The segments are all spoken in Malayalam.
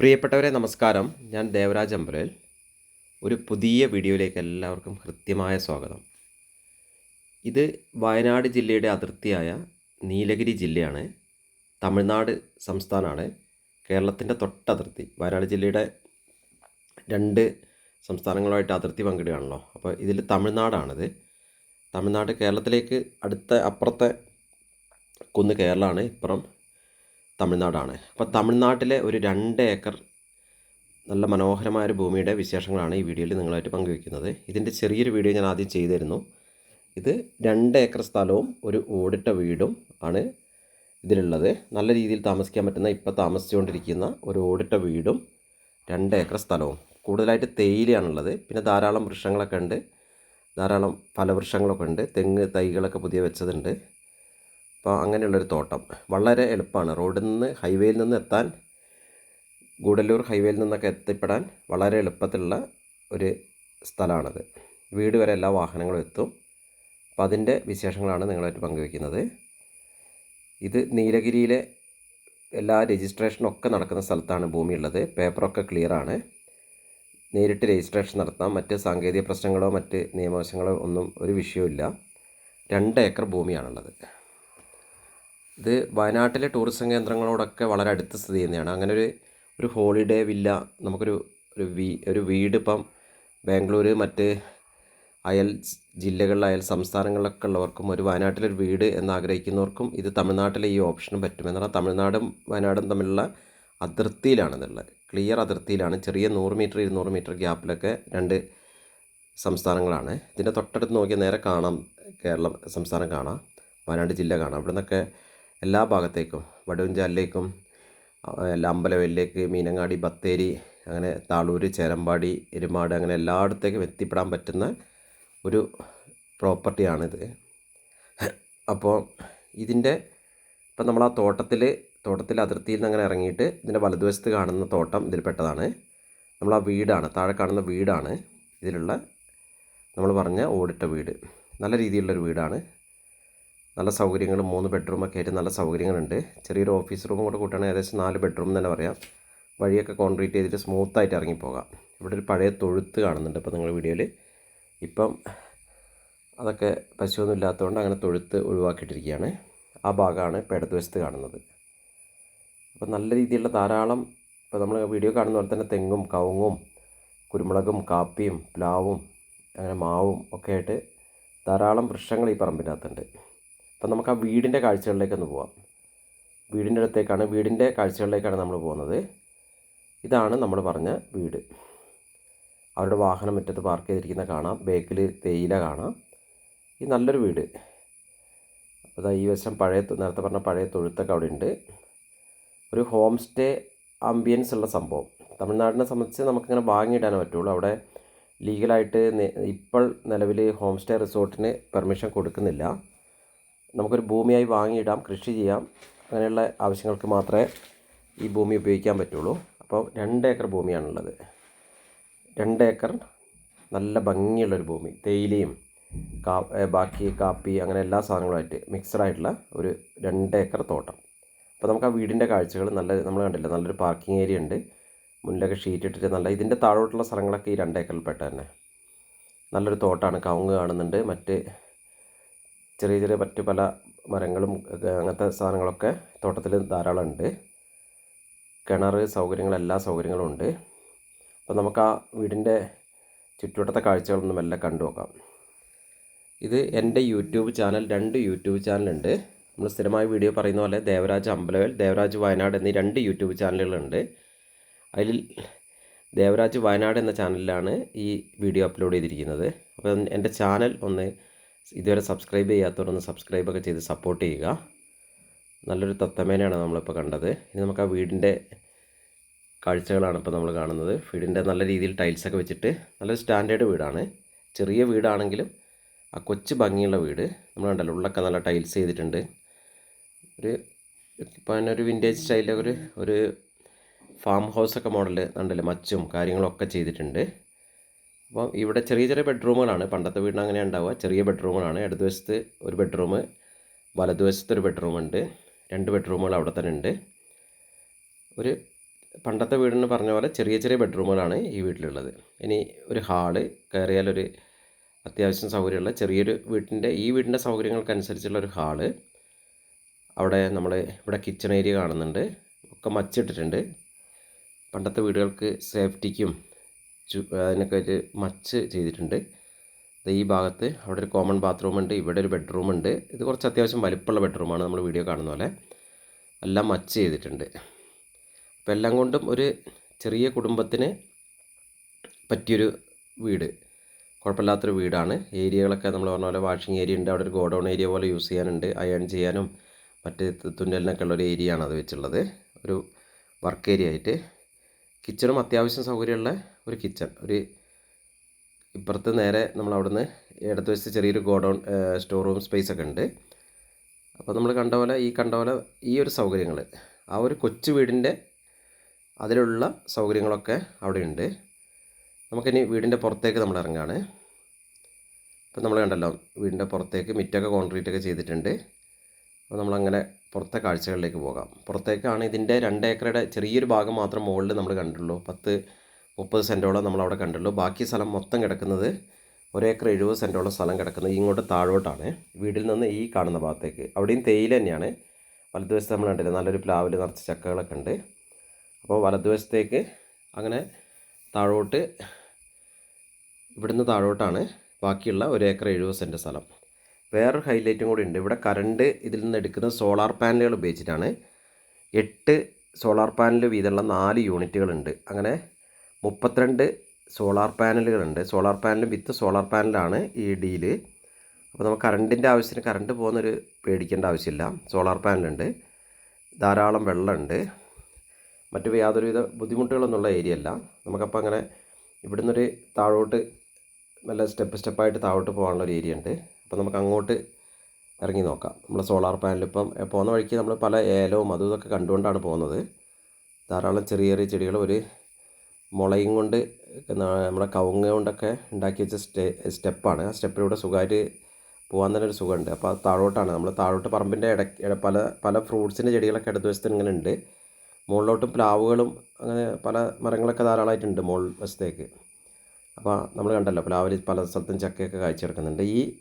പ്രിയപ്പെട്ടവരെ നമസ്കാരം. ഞാൻ ദേവരാജ് അമ്പലൽ ഒരു പുതിയ വീഡിയോയിലേക്ക് എല്ലാവർക്കും കൃത്യമായ സ്വാഗതം. ഇത് വയനാട് ജില്ലയുടെ അതിർത്തിയായ നീലഗിരി ജില്ലയാണ്. തമിഴ്നാട് സംസ്ഥാനമാണ്. കേരളത്തിന്റെ തൊട്ടതിർത്തി. വയനാട് ജില്ലയുടെ രണ്ട് സംസ്ഥാനങ്ങളുമായിട്ട് അതിർത്തി പങ്കിടുകയാണല്ലോ. അപ്പോൾ ഇതിൽ തമിഴ്നാടാണിത്. തമിഴ്നാട് കേരളത്തിലേക്ക് അടുത്ത അപ്പുറത്തെ കുന്ന് കേരളമാണ് ഇപ്പുറം തമിഴ്നാടാണ്. അപ്പോൾ തമിഴ്നാട്ടിലെ ഒരു രണ്ട് ഏക്കർ നല്ല മനോഹരമായ ഒരു ഭൂമിയുടെ വിശേഷങ്ങളാണ് ഈ വീഡിയോയിൽ നിങ്ങളായിട്ട് പങ്കുവയ്ക്കുന്നത് ഇതിന്റെ ചെറിയൊരു വീഡിയോ ഞാൻ ആദ്യം ചെയ്തിരുന്നു. ഇത് രണ്ട് ഏക്കർ സ്ഥലവും ഒരു ഓടിട്ട വീടും ആണ് ഇതിലുള്ളത്. നല്ല രീതിയിൽ താമസിക്കാൻ പറ്റുന്ന ഇപ്പോൾ താമസിച്ചുകൊണ്ടിരിക്കുന്ന ഒരു ഓടിട്ട വീടും രണ്ട് ഏക്കർ സ്ഥലവും. കൂടുതലായിട്ട് തേയിലയാണുള്ളത്. പിന്നെ ധാരാളം വൃക്ഷങ്ങളൊക്കെ ഉണ്ട്. ധാരാളം ഫലവൃക്ഷങ്ങളൊക്കെ ഉണ്ട്. തെങ്ങ് തൈകളൊക്കെ പുതിയ വെച്ചതുണ്ട്. അപ്പോൾ അങ്ങനെയുള്ളൊരു തോട്ടം. വളരെ എളുപ്പമാണ്. റോഡിൽ നിന്ന് ഹൈവേയിൽ നിന്ന് എത്താൻ ഗൂഡല്ലൂർ ഹൈവേയിൽ നിന്നൊക്കെ എത്തിപ്പെടാൻ വളരെ എളുപ്പത്തിലുള്ള ഒരു സ്ഥലമാണത്. വീട് വരെ എല്ലാ വാഹനങ്ങളും എത്തും. അപ്പം അതിന്റെ വിശേഷങ്ങളാണ് നിങ്ങളായിട്ട് പങ്കുവയ്ക്കുന്നത്. ഇത് നീലഗിരിയിലെ എല്ലാ രജിസ്ട്രേഷനും ഒക്കെ നടക്കുന്ന സ്ഥലത്താണ് ഭൂമിയുള്ളത്. പേപ്പറൊക്കെ ക്ലിയറാണ്. നേരിട്ട് രജിസ്ട്രേഷൻ നടത്താം. മറ്റ് സാങ്കേതിക പ്രശ്നങ്ങളോ മറ്റ് നിയമവശങ്ങളോ ഒന്നും ഒരു വിഷയമില്ല രണ്ട് ഏക്കർ ഭൂമിയാണുള്ളത്. ഇത് വയനാട്ടിലെ ടൂറിസം കേന്ദ്രങ്ങളോടൊക്കെ വളരെ അടുത്ത് സ്ഥിതി ചെയ്യുന്നതാണ്. അങ്ങനെ ഒരു ഒരു ഹോളിഡേ വില്ല നമുക്കൊരു ഒരു വീ ഒരു വീട് ഇപ്പം ബാംഗ്ലൂർ മറ്റ് അയൽ ജില്ലകളിൽ അയൽ സംസ്ഥാനങ്ങളിലൊക്കെ ഉള്ളവർക്കും ഒരു വയനാട്ടിലൊരു വീട് എന്നാഗ്രഹിക്കുന്നവർക്കും ഇത് തമിഴ്നാട്ടിലെ ഈ ഓപ്ഷനും പറ്റും. എന്നാൽ തമിഴ്നാടും വയനാടും തമ്മിലുള്ള അതിർത്തിയിലാണെന്നുള്ളത്. ക്ലിയർ അതിർത്തിയിലാണ്. ചെറിയ നൂറ് മീറ്റർ ഇരുന്നൂറ് മീറ്റർ ഗ്യാപ്പിലൊക്കെ രണ്ട് സംസ്ഥാനങ്ങളാണ്. ഇതിന്റെ തൊട്ടടുത്ത് നോക്കിയാൽ നേരെ കാണാം കേരളം സംസ്ഥാനം കാണാം. വയനാട് ജില്ല കാണാം. ഇവിടെ നിന്നൊക്കെ എല്ലാ ഭാഗത്തേക്കും വടുവഞ്ചാലിലേക്കും എല്ലാ അമ്പലവയലിലേക്ക് മീനങ്ങാടി ബത്തേരി അങ്ങനെ താളൂർ ചേരമ്പാടി എരുമാട് അങ്ങനെ എല്ലായിടത്തേക്കും എത്തിപ്പെടാൻ പറ്റുന്ന ഒരു പ്രോപ്പർട്ടിയാണിത്. അപ്പോൾ ഇതിന്റെ ഇപ്പം നമ്മൾ ആ തോട്ടത്തിൽ തോട്ടത്തിൽ അതിർത്തിയിൽ നിന്ന് അങ്ങനെ ഇറങ്ങിയിട്ട് ഇതിന്റെ വലതുവശത്ത് കാണുന്ന തോട്ടം ഇതിൽപ്പെട്ടതാണ് നമ്മൾ ആ വീടാണ് താഴെ കാണുന്ന വീടാണ് ഇതിലുള്ള നമ്മൾ പറഞ്ഞ ഓടിട്ട വീട്. നല്ല രീതിയിലുള്ളൊരു വീടാണ്. നല്ല സൗകര്യങ്ങൾ മൂന്ന് ബെഡ്റൂമൊക്കെ ആയിട്ട് നല്ല സൗകര്യങ്ങളുണ്ട്. ചെറിയൊരു ഓഫീസ് റൂമും കൂടെ കൂട്ടുകയാണെങ്കിൽ ഏകദേശം നാല് ബെഡ്റൂം തന്നെ പറയാം. വഴിയൊക്കെ കോൺക്രീറ്റ് ചെയ്തിട്ട് സ്മൂത്തായിട്ട് ഇറങ്ങിപ്പോകാം ഇവിടെ ഒരു പഴയ തൊഴുത്ത് കാണുന്നുണ്ട് ഇപ്പോൾ നിങ്ങൾ വീഡിയോയിൽ ഇപ്പം അതൊക്കെ പശുവൊന്നും ഇല്ലാത്തതുകൊണ്ട് അങ്ങനെ തൊഴുത്ത് ഒഴിവാക്കിയിട്ടിരിക്കുകയാണ്. ആ ഭാഗമാണ് ഇപ്പോൾ ഇടതുവശത്ത് കാണുന്നത്. അപ്പോൾ നല്ല രീതിയിലുള്ള ധാരാളം ഇപ്പോൾ നമ്മൾ വീഡിയോ കാണുന്ന പോലെ തന്നെ തെങ്ങും കവുങ്ങും കുരുമുളകും കാപ്പിയും പ്ലാവും അങ്ങനെ മാവും ഒക്കെ ആയിട്ട് ധാരാളം വൃക്ഷങ്ങൾ ഈ പറമ്പിനകത്തുണ്ട്. അപ്പം നമുക്ക് ആ വീടിന്റെ കാഴ്ചകളിലേക്കൊന്ന് പോവാം. വീടിന്റെ അടുത്തേക്കാണ് വീടിന്റെ കാഴ്ചകളിലേക്കാണ് നമ്മൾ പോകുന്നത്. ഇതാണ് നമ്മൾ പറഞ്ഞ വീട്. അവരുടെ വാഹനം മുറ്റത്ത് പാർക്ക് ചെയ്തിരിക്കുന്ന കാണാം. ബേക്കിൽ തേയില കാണാം. ഈ നല്ലൊരു വീട്. അപ്പോൾ ഈ വശം പഴയ നേരത്തെ പറഞ്ഞ പഴയ തൊഴുത്തൊക്കെ അവിടെ ഉണ്ട് ഒരു ഹോം സ്റ്റേ ആംബിയൻസ് ഉള്ള സംഭവം. തമിഴ്നാടിനെ സംബന്ധിച്ച് നമുക്കിങ്ങനെ വാങ്ങിയിടാനേ പറ്റുള്ളൂ. അവിടെ ലീഗലായിട്ട് ഇപ്പോൾ നിലവിൽ ഹോം സ്റ്റേ റിസോർട്ടിന് പെർമിഷൻ കൊടുക്കുന്നില്ല. നമുക്കൊരു ഭൂമിയായി വാങ്ങിയിടാം കൃഷി ചെയ്യാം അങ്ങനെയുള്ള ആവശ്യങ്ങൾക്ക് മാത്രമേ ഈ ഭൂമി ഉപയോഗിക്കാൻ പറ്റുള്ളൂ. അപ്പോൾ രണ്ട് ഏക്കർ ഭൂമിയാണുള്ളത്. രണ്ട് ഏക്കർ നല്ല ഭംഗിയുള്ളൊരു ഭൂമി തേയിലയും കാ ബാക്കി കാപ്പി അങ്ങനെ എല്ലാ സാധനങ്ങളുമായിട്ട് മിക്സഡ് ആയിട്ടുള്ള ഒരു രണ്ട് ഏക്കർ തോട്ടം. അപ്പോൾ നമുക്ക് ആ വീടിന്റെ കാഴ്ചകൾ നല്ല നമ്മൾ കണ്ടില്ല നല്ലൊരു പാർക്കിംഗ് ഏരിയ ഉണ്ട്. മുന്നിലൊക്കെ ഷീറ്റ് ഇട്ടിട്ട് നല്ല ഇതിന്റെ താഴോട്ടുള്ള സ്ഥലങ്ങളൊക്കെ ഈ രണ്ട് ഏക്കറിൽ പെട്ട തന്നെ. നല്ലൊരു തോട്ടമാണ് കവുങ്ങ് കാണുന്നുണ്ട്. മറ്റ് ചെറിയ ചെറിയ മറ്റ് പല മരങ്ങളും അങ്ങനത്തെ സാധനങ്ങളൊക്കെ തോട്ടത്തിൽ ധാരാളം ഉണ്ട് കിണർ സൗകര്യങ്ങൾ എല്ലാ സൗകര്യങ്ങളും ഉണ്ട്. അപ്പോൾ നമുക്ക് ആ വീടിന്റെ ചുറ്റുവട്ടത്തെ കാഴ്ചകളൊന്നും എല്ലാം കണ്ടു നോക്കാം. ഇത് എന്റെ യൂട്യൂബ് ചാനൽ രണ്ട് യൂട്യൂബ് ചാനലുണ്ട്. നമ്മൾ സ്ഥിരമായി വീഡിയോ പറയുന്ന പോലെ ദേവരാജ് അമ്പലവേൽ ദേവരാജ് വയനാട് എന്നീ രണ്ട് യൂട്യൂബ് ചാനലുകളുണ്ട്. അതിൽ ദേവരാജ് വയനാട് എന്ന ചാനലിലാണ് ഈ വീഡിയോ അപ്ലോഡ് ചെയ്തിരിക്കുന്നത്. അപ്പോൾ എന്റെ ചാനൽ ഒന്ന് ഇതുവരെ സബ്സ്ക്രൈബ് ചെയ്യാത്തവരൊന്ന് സബ്സ്ക്രൈബൊക്കെ ചെയ്ത് സപ്പോർട്ട് ചെയ്യുക. നല്ലൊരു തത്തമേനയാണ് നമ്മളിപ്പോൾ കണ്ടത്. ഇനി നമുക്ക് ആ വീടിന്റെ കാഴ്ചകളാണ് ഇപ്പോൾ നമ്മൾ കാണുന്നത്. വീടിന്റെ നല്ല രീതിയിൽ ടൈൽസൊക്കെ വെച്ചിട്ട് നല്ലൊരു സ്റ്റാൻഡേർഡ് വീടാണ്. ചെറിയ വീടാണെങ്കിലും ആ കൊച്ചു ഭംഗിയുള്ള വീട്. നമ്മൾ കണ്ടല്ലോ ഉള്ളൊക്കെ നല്ല ടൈൽസ് ചെയ്തിട്ടുണ്ട്. ഒരു ഇപ്പോൾ തന്നെ ഒരു വിന്റേജ് സ്റ്റൈലിലൊക്കെ ഒരു ഒരു ഫാം ഹൗസൊക്കെ മോഡൽ കണ്ടല്ലോ മച്ചും കാര്യങ്ങളൊക്കെ ചെയ്തിട്ടുണ്ട്. അപ്പോൾ ഇവിടെ ചെറിയ ചെറിയ ബെഡ്റൂമുകളാണ്. പണ്ടത്തെ വീടിന് അങ്ങനെ ഉണ്ടാവുക. ചെറിയ ബെഡ്റൂമുകളാണ്. ഇടതുവശത്ത് ഒരു ബെഡ്റൂം വലതുവശത്ത് ഒരു ബെഡ്റൂമുണ്ട്. രണ്ട് ബെഡ്റൂമുകൾ അവിടെ തന്നെ ഉണ്ട്. ഒരു പണ്ടത്തെ വീടിന് പറഞ്ഞ പോലെ ചെറിയ ചെറിയ ബെഡ്റൂമുകളാണ് ഈ വീട്ടിലുള്ളത്. ഇനി ഒരു ഹാൾ കയറിയാലൊരു അത്യാവശ്യം സൗകര്യമുള്ള ചെറിയൊരു വീട്ടിന്റെ ഈ വീടിന്റെ സൗകര്യങ്ങൾക്കനുസരിച്ചുള്ള ഒരു ഹാൾ. അവിടെ നമ്മൾ ഇവിടെ കിച്ചൺ ഏരിയ കാണുന്നുണ്ട്. ഒക്കെ മച്ചിട്ടിട്ടുണ്ട്. പണ്ടത്തെ വീടുകൾക്ക് സേഫ്റ്റിക്കും ചു അതിനൊക്കെ ഒരു മച്ച് ചെയ്തിട്ടുണ്ട്. ഈ ഭാഗത്ത് അവിടെ ഒരു കോമൺ ബാത്റൂം ഉണ്ട് ഇവിടെ ഒരു ബെഡ്റൂം ഉണ്ട്. ഇത് കുറച്ച് അത്യാവശ്യം വലിപ്പമുള്ള ബെഡ്റൂമാണ് നമ്മൾ വീഡിയോ കാണുന്ന പോലെ. എല്ലാം മച്ച് ചെയ്തിട്ടുണ്ട്. അപ്പോൾ എല്ലാം കൊണ്ടും ഒരു ചെറിയ കുടുംബത്തിന് പറ്റിയൊരു വീട്. കുഴപ്പമില്ലാത്തൊരു വീടാണ്. ഏരിയകളൊക്കെ നമ്മൾ പറഞ്ഞ പോലെ വാഷിംഗ് ഏരിയ ഉണ്ട്. അവിടെ ഒരു ഗോഡൗൺ ഏരിയ പോലെ യൂസ് ചെയ്യാനുണ്ട്. അയൺ ചെയ്യാനും മറ്റ് തുന്നലിനൊക്കെ ഉള്ള ഒരു ഏരിയ ആണ് അത് വെച്ചുള്ളത്. ഒരു വർക്ക് ഏരിയ ആയിട്ട് കിച്ചണും അത്യാവശ്യം സൗകര്യമുള്ള ഒരു കിച്ചൺ. ഒരു ഇപ്പുറത്ത് നേരെ നമ്മൾ അവിടുന്ന് ഇടത്ത് വെച്ച് ചെറിയൊരു ഗോഡൗൺ സ്റ്റോർ റൂം സ്പേസ് ഒക്കെ ഉണ്ട്. അപ്പോൾ നമ്മൾ കണ്ട പോലെ ഈ കണ്ട പോലെ ഈ ഒരു സൗകര്യങ്ങൾ ആ ഒരു കൊച്ചു വീടിന്റെ അതിലുള്ള സൗകര്യങ്ങളൊക്കെ അവിടെ ഉണ്ട്. നമുക്കിനി വീടിന്റെ പുറത്തേക്ക് നമ്മൾ ഇറങ്ങുകയാണ് ഇപ്പം നമ്മൾ കണ്ടല്ലോ വീടിന്റെ പുറത്തേക്ക് മിറ്റൊക്കെ കോൺക്രീറ്റ് ഒക്കെ ചെയ്തിട്ടുണ്ട്. അപ്പോൾ നമ്മളങ്ങനെ പുറത്തെ കാഴ്ചകളിലേക്ക് പോകാം. പുറത്തേക്കാണ് ഇതിന്റെ രണ്ട് ഏക്കറുടെ ചെറിയൊരു ഭാഗം മാത്രം മുകളിൽ നമ്മൾ കണ്ടുള്ളൂ പത്ത് മുപ്പത് സെന്റോളം നമ്മളവിടെ കണ്ടുള്ളൂ ബാക്കി സ്ഥലം മൊത്തം കിടക്കുന്നത് ഒരേക്കർ എഴുപത് സെന്റോളം സ്ഥലം കിടക്കുന്നത് ഇങ്ങോട്ട് താഴോട്ടാണ്. വീട്ടിൽ നിന്ന് ഈ കാണുന്ന ഭാഗത്തേക്ക്. അവിടെയും തേയില തന്നെയാണ്. വലതുവശത്ത് നമ്മൾ കണ്ടില്ല നല്ലൊരു പ്ലാവിൽ നിറച്ച് ചക്കകളൊക്കെ ഉണ്ട്. അപ്പോൾ വലതുവശത്തേക്ക് അങ്ങനെ താഴോട്ട് ഇവിടുന്ന് താഴോട്ടാണ് ബാക്കിയുള്ള ഒരേക്കർ എഴുപത് സെന്റ് സ്ഥലം. വേറൊരു ഹൈലൈറ്റും കൂടി ഉണ്ട്. ഇവിടെ കറണ്ട് ഇതിൽ നിന്ന് എടുക്കുന്ന സോളാർ പാനലുകൾ ഉപയോഗിച്ചിട്ടാണ്. എട്ട് സോളാർ പാനൽ വീതമുള്ള നാല് യൂണിറ്റുകളുണ്ട് അങ്ങനെ മുപ്പത്തിരണ്ട് സോളാർ പാനലുകളുണ്ട് സോളാർ പാനലും വിത്ത് സോളാർ പാനലാണ് ഈ ഡീൽ അപ്പോൾ നമുക്ക് കറണ്ടിന്റെ ആവശ്യത്തിന് കറണ്ട് പോകുന്നൊരു പേടിക്കേണ്ട ആവശ്യമില്ല. സോളാർ പാനലുണ്ട് ധാരാളം വെള്ളമുണ്ട് മറ്റു യാതൊരുവിധ ബുദ്ധിമുട്ടുകളൊന്നുള്ള ഏരിയ അല്ല. നമുക്കപ്പോൾ അങ്ങനെ ഇവിടുന്നൊരു താഴോട്ട് നല്ല സ്റ്റെപ്പ് സ്റ്റെപ്പായിട്ട് താഴോട്ട് പോകാനുള്ളൊരു ഏരിയ ഉണ്ട്. അപ്പോൾ നമുക്ക് അങ്ങോട്ട് ഇറങ്ങി നോക്കാം. നമ്മൾ സോളാർ പാനൽ ഇപ്പം പോകുന്ന വഴിക്ക് നമ്മൾ പല ഏലവും അതും ഇതൊക്കെ കണ്ടുകൊണ്ടാണ് പോകുന്നത്. ധാരാളം ചെറിയ ചെറിയ ചെടികൾ ഒരു മുളയും കൊണ്ട് നമ്മുടെ കവുങ്ങ കൊണ്ടൊക്കെ ഉണ്ടാക്കി വെച്ച സ്റ്റെ സ്റ്റെപ്പാണ്. ആ സ്റ്റെപ്പിലൂടെ സുഖമായിട്ട് പോകാൻ തന്നെ ഒരു സുഖമുണ്ട്. അപ്പോൾ അത് താഴോട്ടാണ്. നമ്മൾ താഴോട്ട് പറമ്പിന്റെ ഇട- പല പല ഫ്രൂട്ട്സിന്റെ ചെടികളൊക്കെ ഇടത് വശത്ത് ഇങ്ങനെ ഉണ്ട്. മുകളിലോട്ടും പ്ലാവുകളും അങ്ങനെ പല മരങ്ങളൊക്കെ ധാരാളമായിട്ടുണ്ട് മുകൾ വശത്തേക്ക്. അപ്പോൾ നമ്മൾ കണ്ടല്ലോ പ്ലാവിൽ പല സ്ഥലത്തും ചക്കയൊക്കെ കാഴ്ചയെടുക്കുന്നുണ്ട് ഈ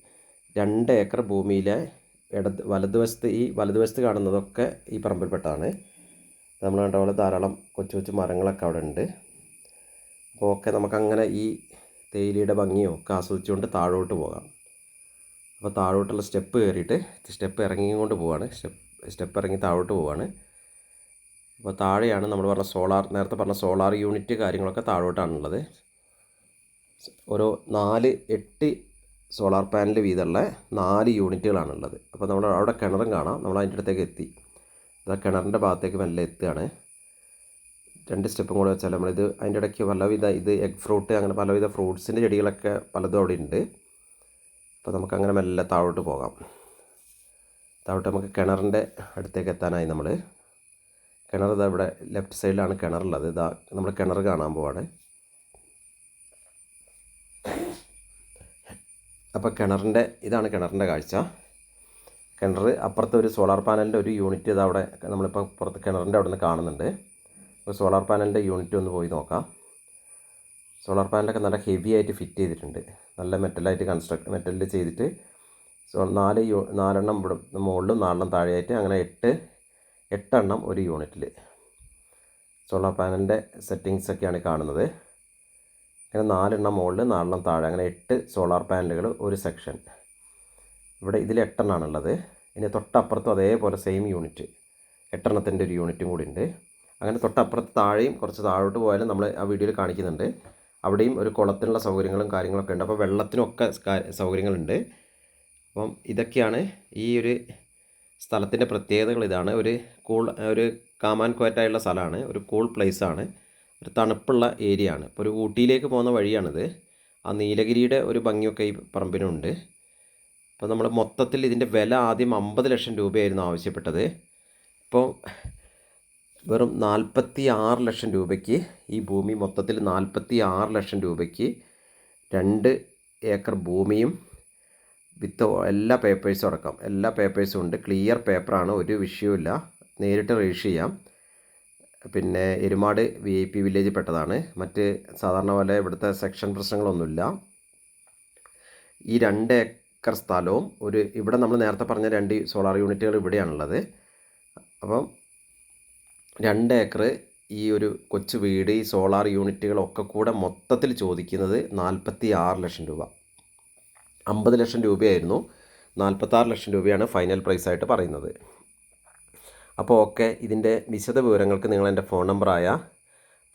രണ്ട് ഏക്കർ ഭൂമിയിലെ ഇടത് വലതുവശത്ത് ഈ വലതുവശത്ത് കാണുന്നതൊക്കെ ഈ പറമ്പിൽപ്പെട്ടതാണ് നമ്മൾ കണ്ട പോലെ ധാരാളം കൊച്ചു കൊച്ചു മരങ്ങളൊക്കെ അവിടെ ഉണ്ട്. അപ്പോൾ ഒക്കെ നമുക്കങ്ങനെ ഈ തേയിലയുടെ ഭംഗിയോ ഒക്കെ ആസ്വദിച്ചുകൊണ്ട് താഴോട്ട് പോകാം. അപ്പോൾ താഴോട്ടുള്ള സ്റ്റെപ്പ് കയറിയിട്ട് സ്റ്റെപ്പ് ഇറങ്ങിക്കൊണ്ട് പോവാണ്. സ്റ്റെപ്പ് സ്റ്റെപ്പ് ഇറങ്ങി താഴോട്ട് പോവാണ്. അപ്പോൾ താഴെയാണ് നമ്മൾ പറഞ്ഞ സോളാർ നേരത്തെ പറഞ്ഞ സോളാർ യൂണിറ്റ് കാര്യങ്ങളൊക്കെ താഴോട്ടാണുള്ളത്. ഓരോ നാല് എട്ട് സോളാർ പാനൽ വീതമുള്ള നാല് യൂണിറ്റുകളാണുള്ളത്. അപ്പോൾ നമ്മൾ അവിടെ കിണറും കാണാം. നമ്മൾ അതിന്റെ അടുത്തേക്ക് എത്തി. അത് കിണറിന്റെ ഭാഗത്തേക്ക് മെല്ലെ എത്തുകയാണ്. രണ്ട് സ്റ്റെപ്പും കൂടെ വെച്ചാൽ നമ്മളിത് അതിന്റെ ഇടയ്ക്ക് പലവിധ ഇത് എഗ് ഫ്രൂട്ട് അങ്ങനെ പലവിധ ഫ്രൂട്ട്സിന്റെ ചെടികളൊക്കെ പലതും അവിടെ ഉണ്ട്. അപ്പോൾ നമുക്ക് അങ്ങനെ മെല്ലെ താഴോട്ട് പോകാം. താഴോട്ട് നമുക്ക് കിണറിന്റെ അടുത്തേക്ക് എത്താനായി നമ്മൾ. കിണർ ഇതാ ഇവിടെ ലെഫ്റ്റ് സൈഡിലാണ് കിണറുള്ളത്. ഇതാ നമ്മൾ കിണർ കാണാൻ പോവാണ്. അപ്പോൾ കിണറിന്റെ ഇതാണ് കിണറിന്റെ കാഴ്ച. കിണർ അപ്പുറത്ത് ഒരു സോളാർ പാനലിന്റെ ഒരു യൂണിറ്റ് ഇത് അവിടെ നമ്മളിപ്പോൾ പുറത്ത് കിണറിന്റെ അവിടെ നിന്ന് കാണുന്നുണ്ട്. അപ്പോൾ സോളാർ പാനലിന്റെ യൂണിറ്റ് ഒന്ന് പോയി നോക്കാം. സോളാർ പാനലൊക്കെ നല്ല ഹെവി ആയിട്ട് ഫിറ്റ് ചെയ്തിട്ടുണ്ട്. നല്ല മെറ്റലായിട്ട് കൺസ്ട്രക്ട് മെറ്റലിൽ ചെയ്തിട്ട് സോ നാല് യൂ നാലെണ്ണം ഇവിടെ മുകളിലും നാലെണ്ണം താഴെയായിട്ട് അങ്ങനെ എട്ട് എട്ടെണ്ണം ഒരു യൂണിറ്റിൽ സോളാർ പാനലിന്റെ സെറ്റിങ്സൊക്കെയാണ് കാണുന്നത്. അങ്ങനെ നാലെണ്ണം മുകളിൽ നാലെണ്ണം താഴെ. അങ്ങനെ എട്ട് സോളാർ പാനലുകൾ ഒരു സെക്ഷൻ ഇവിടെ ഇതിൽ എട്ടെണ്ണമാണുള്ളത് ഇനി തൊട്ടപ്പുറത്തും അതേപോലെ സെയിം യൂണിറ്റ് എട്ടെണ്ണത്തിന്റെ ഒരു യൂണിറ്റും കൂടി ഉണ്ട് അങ്ങനെ തൊട്ടപ്പുറത്ത് താഴെയും കുറച്ച് താഴോട്ട് പോയാലും നമ്മൾ ആ വീഡിയോയിൽ കാണിക്കുന്നുണ്ട്. അവിടെയും ഒരു കുളത്തിനുള്ള സൗകര്യങ്ങളും കാര്യങ്ങളൊക്കെ ഉണ്ട്. അപ്പോൾ വെള്ളത്തിനൊക്കെ സൗകര്യങ്ങളുണ്ട്. അപ്പം ഇതൊക്കെയാണ് ഈ ഒരു സ്ഥലത്തിന്റെ പ്രത്യേകതകൾ. ഇതാണ് ഒരു കൂൾ ഒരു കാമാൻ കോറ്റായുള്ള സ്ഥലമാണ്. ഒരു കൂൾ പ്ലേസ് ആണ്. ഒരു തണുപ്പുള്ള ഏരിയ ആണ് ഇപ്പോൾ ഒരു ഊട്ടിയിലേക്ക് പോകുന്ന വഴിയാണിത്. ആ നീലഗിരിയുടെ ഒരു ഭംഗിയൊക്കെ ഈ പറമ്പിനുണ്ട് അപ്പോൾ നമ്മൾ മൊത്തത്തിൽ ഇതിന്റെ വില ആദ്യം അമ്പത് ലക്ഷം രൂപയായിരുന്നു ആവശ്യപ്പെട്ടത്. ഇപ്പോൾ വെറും നാൽപ്പത്തി ആറ് ലക്ഷം രൂപയ്ക്ക് ഈ ഭൂമി മൊത്തത്തിൽ നാൽപ്പത്തി ആറ് ലക്ഷം രൂപയ്ക്ക് രണ്ട് ഏക്കർ ഭൂമിയും വിത്ത് എല്ലാ പേപ്പേഴ്സും അടക്കം. എല്ലാ പേപ്പേഴ്സും ഉണ്ട്. ക്ലിയർ പേപ്പറാണ്. ഒരു വിഷയവുമില്ല. നേരിട്ട് രജിസ്റ്റർ ചെയ്യാം. പിന്നെ എരുമാട് വി ഐ പി വില്ലേജിൽ പെട്ടതാണ്. മറ്റ് സാധാരണ പോലെ ഇവിടുത്തെ സെക്ഷൻ പ്രശ്നങ്ങളൊന്നുമില്ല. ഈ രണ്ട് ഏക്കർ സ്ഥലവും ഒരു ഇവിടെ നമ്മൾ നേരത്തെ പറഞ്ഞ രണ്ട് സോളാർ യൂണിറ്റുകൾ ഇവിടെയാണുള്ളത്. അപ്പം രണ്ട് ഏക്കർ ഈ ഒരു കൊച്ചു വീട് ഈ സോളാർ യൂണിറ്റുകളൊക്കെ കൂടെ മൊത്തത്തിൽ ചോദിക്കുന്നത് നാൽപ്പത്തി ആറ് ലക്ഷം രൂപ. അമ്പത് ലക്ഷം രൂപയായിരുന്നു. നാൽപ്പത്താറ് ലക്ഷം രൂപയാണ് ഫൈനൽ പ്രൈസായിട്ട് പറയുന്നത്. അപ്പോൾ ഓക്കെ ഇതിന്റെ വിശദ വിവരങ്ങൾക്ക് നിങ്ങൾ എന്റെ ഫോൺ നമ്പറായ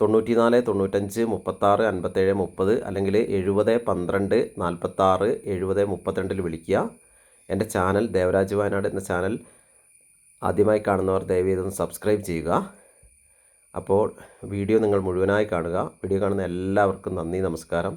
തൊണ്ണൂറ്റി നാല് തൊണ്ണൂറ്റഞ്ച് മുപ്പത്താറ് അൻപത്തേഴ് മുപ്പത് അല്ലെങ്കിൽ എഴുപത് പന്ത്രണ്ട് നാൽപ്പത്താറ് എഴുപത് മുപ്പത്തിരണ്ടിൽ വിളിക്കുക. എന്റെ ചാനൽ ദേവരാജ് വയനാട് എന്ന ചാനൽ ആദ്യമായി കാണുന്നവർ ദയവേതൊന്ന് സബ്സ്ക്രൈബ് ചെയ്യുക. അപ്പോൾ വീഡിയോ നിങ്ങൾ മുഴുവനായി കാണുക. വീഡിയോ കാണുന്ന എല്ലാവർക്കും നന്ദി നമസ്കാരം.